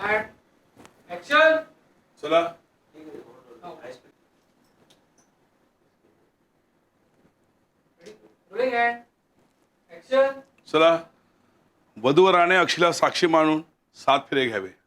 And action चला. चला. वधूवराने अक्षीला साक्षी मानून सात फेरे घ्यावे.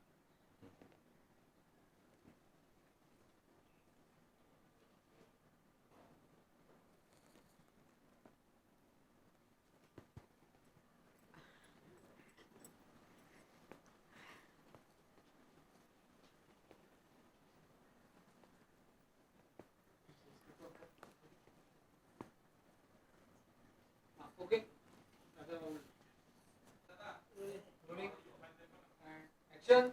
ओके? ऍक्शन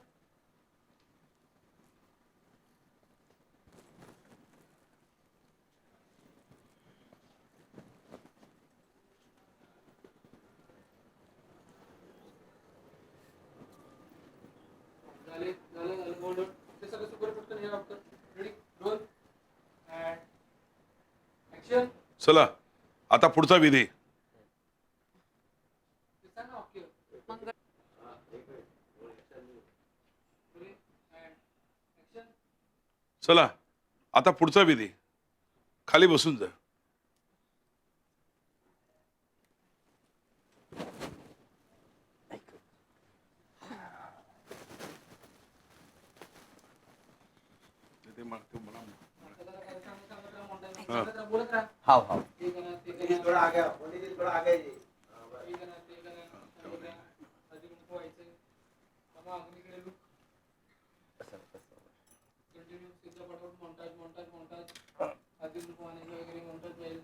झाले झालं झालं ते सगळं सुपर पटकन हे आपण रेडी रोल अँड ऍक्शन चला. आता पुढचा विधी सांग ना ओके रोलिंग अँड ऍक्शन चला आता पुढचा विधी. खाली बसून जा. हाव हाव ते करा ते करा थोड़ा आ गया पंडित जी थोड़ा आ गया जी ते करा ते करा ते करा आधी मुख व्हायचं मग अग्नीकडे लुक कंटिन्यू सिद्ध पटापट montage montage montage आधी मुख वाहण्याचे वगैरे montage जाईल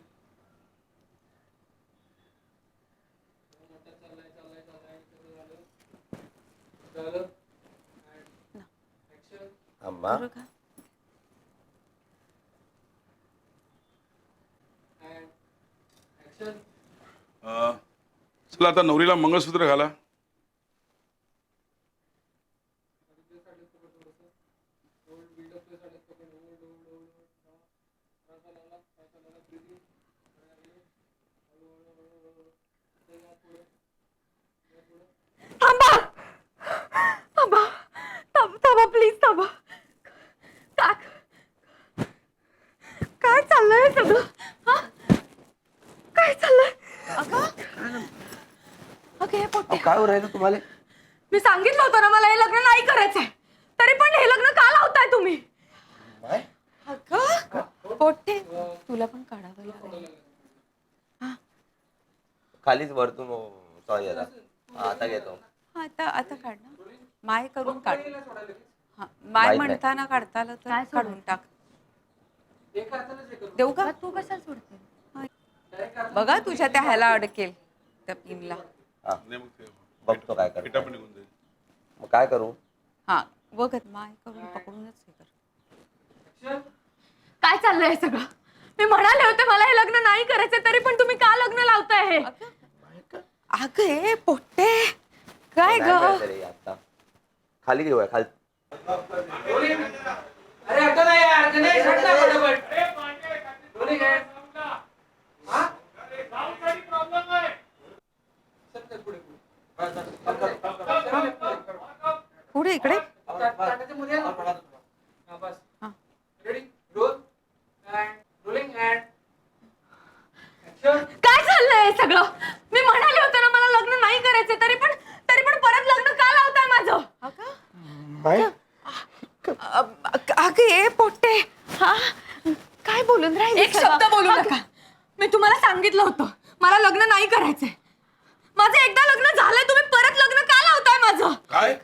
montage चाललाय चाललाय चाललाय सगळं अं, चला आता नवरीला मंगळसूत्र घाला थांबा थांबा थांब थांबा प्लीज थांबा का काय चाललंय हे सगळं हा? काय चाललंय. अगं. अगं हे पोट्टे. काय हो राहिलं तुम्हाला? मी सांगितलं होतं ना मला हे लग्न नाही करायचंय. तरी पण हे लग्न का लावताय तुम्ही? काय अगं पोट्टे तुला पण काढावं लागेल. खालीच वरतून सॉरी आता हा, आता घेतो. आता आता काढ ना. माय करून काढ. हा, माय नाही. म्हणताना काढता आलं तर काढून टाक. देऊ का? तू कशाला सोडते? बघा तुझ्या त्या ह्याला अडकेल त्या पिनला. हा. नाही बघतो काय जाईल. मग काय करू? हा बघत माय करून पकडूनच हे कर. काय चाललंय हे सगळं? मी म्हणाले होते मला हे लग्न नाही करायचं तरी पण तुम्ही का लग्न लावताय हे? अगं हे पोट्टे. काय नाही ग? मिळत रे आता. खाली घेऊया खाली. अरे हटो ना यार गणेश हट ना फटाफट रोलिंग है हाँ चल चल पुढे पुढे बस, बस, बस, बस, बस, बस, पुढे, पुढे. पुढे इकडे ताट- ताटाच्या मध्ये आण ना. हा, बस हा. Ready roll and rolling and action काय चाललंय हे सगळं? मी म्हणाले होते ना मला लग्न नाही करायचं तरी पण तरी पण परत लग्न का लावताय माझं? अगं ए पोट्टे. हा? काय बोलून राहिले एक शब्द बोलू नका. मी तुम्हाला सांगितलं होतं मला लग्न नाही करायचंय. माझं एकदा लग्न झालंय तुम्ही परत लग्न का लावताय माझं? काय?